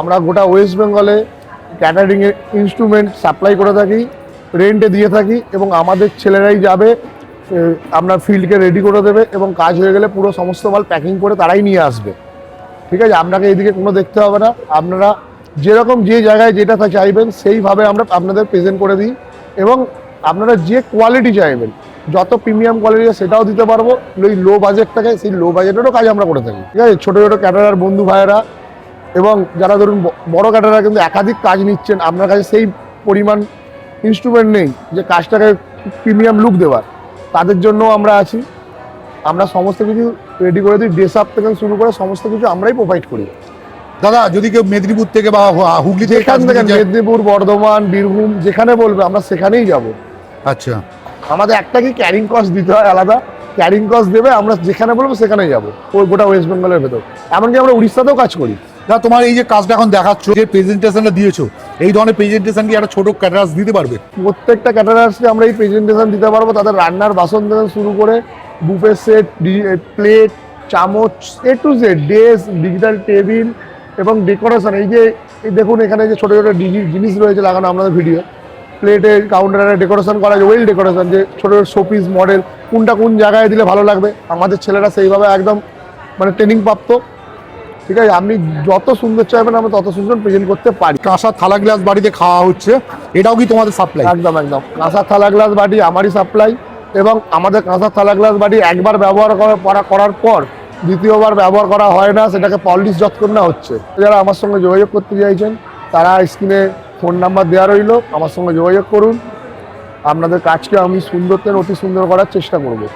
আমরা গোটা ওয়েস্ট বেঙ্গলে ক্যাটারিং এর ইনস্ট্রুমেন্ট সাপ্লাই করে থাকি রেন্টে দিয়ে থাকি এবং আমাদের ছেলেরাই যাবে আপনার ফিল্ডকে রেডি করে দেবে এবং কাজ হয়ে গেলে পুরো সমস্ত মাল প্যাকিং করে তারাই নিয়ে আসবে। ঠিক আছে? আপনাকে এদিকে কোনো দেখতে হবে না। আপনারা যেরকম যে জায়গায় যেটা চাইবেন, সেইভাবে আমরা আপনাদের প্রেজেন্ট করে দিই এবং আপনারা যে কোয়ালিটি চাইবেন, যত প্রিমিয়াম কোয়ালিটি সেটাও দিতে পারব। ওই লো বাজেট থাকে সেই লো বাজেটেরও কাজ আমরা করে থাকি। ঠিক আছে? ছোটো ছোটো ক্যাটারার বন্ধু ভাইয়েরা এবং যারা ধরুন বড় ক্যাটারার কিন্তু একাধিক কাজ নিচ্ছেন আপনার কাছে সেই পরিমাণ ইনস্ট্রুমেন্ট নেই যে কাজটাকে প্রিমিয়াম লুক দেওয়ার। তাদের জন্য আমরা আছি। আমরা সমস্ত কিছু রেডি করে দিই। ড্রেস আপ থেকে শুরু করে সমস্ত কিছু আমরাই প্রোভাইড করি। দাদা যদি কেউ মেদিনীপুর থেকে বা হুগলি থেকে কাজ থেকে মেদিনীপুর বর্ধমান বীরভূম যেখানে বলবে আমরা সেখানেই যাব। আচ্ছা। আমাদের একটা কি ক্যারিং কস্ট দিতে হয় আলাদা? ক্যারিং কস্ট দেবে আমরা যেখানে বলব সেখানেই যাব। ওই গোটা ওয়েস্ট বেঙ্গলের ভেতর। এমনকি আমরা উড়িষ্যাতেও কাজ করি। দাদা তোমার এই যে কাজটা এখন দেখাচ্ছ, যে প্রেজেন্টেশনটা দিয়েছ, এই ধরনের প্রেজেন্টেশন কি একটা ছোট ক্যাটারাস দিতে পারবে? প্রত্যেকটা ক্যাটারার্সকে আমরা এই প্রেজেন্টেশন দিতে পারব। তাদের রান্নার বাসন থেকে শুরু করে বুফে সেট প্লেট চামচ A to Z dais digital table এবং ডেকোরেশন এই যে দেখুন এখানে যে ছোটো ছোটো জিনিস রয়েছে লাগানো আপনাদের ভিডিও প্লেটে কাউন্টারে ডেকোরেশন করা ওয়েল ডেকোরেশন যে ছোটো ছোটো শোপিস মডেল কোনটা কোন জায়গায় দিলে ভালো লাগবে। আমাদের ছেলেরা সেইভাবে একদম মানে ট্রেনিং প্রাপ্ত। ঠিক আছে আপনি যত সুন্দর চাইবেন আমরা তত সুন্দর প্রেজেন্ট করতে পারি। কাঁসার থালা গ্লাস বাড়িতে খাওয়া হচ্ছে এটাও কি তোমাদের সাপ্লাই একদম একদম। কাঁসার থালা গ্লাস বাটি আমারই সাপ্লাই এবং আমাদের কাঁসার থালা গ্লাস বাটি একবার ব্যবহার করা- করা করার পর দ্বিতীয়বার ব্যবহার করা হয় না সেটাকে পলিশ যৎক্ষণ না হচ্ছে। যারা আমার সঙ্গে যোগাযোগ করতে চাইছেন তারা স্ক্রিনে ফোন নাম্বার দেওয়া রইল আমার সঙ্গে যোগাযোগ করুন। আপনাদের কাজকে আমি সুন্দরত্বের অতি সুন্দর করার চেষ্টা করব।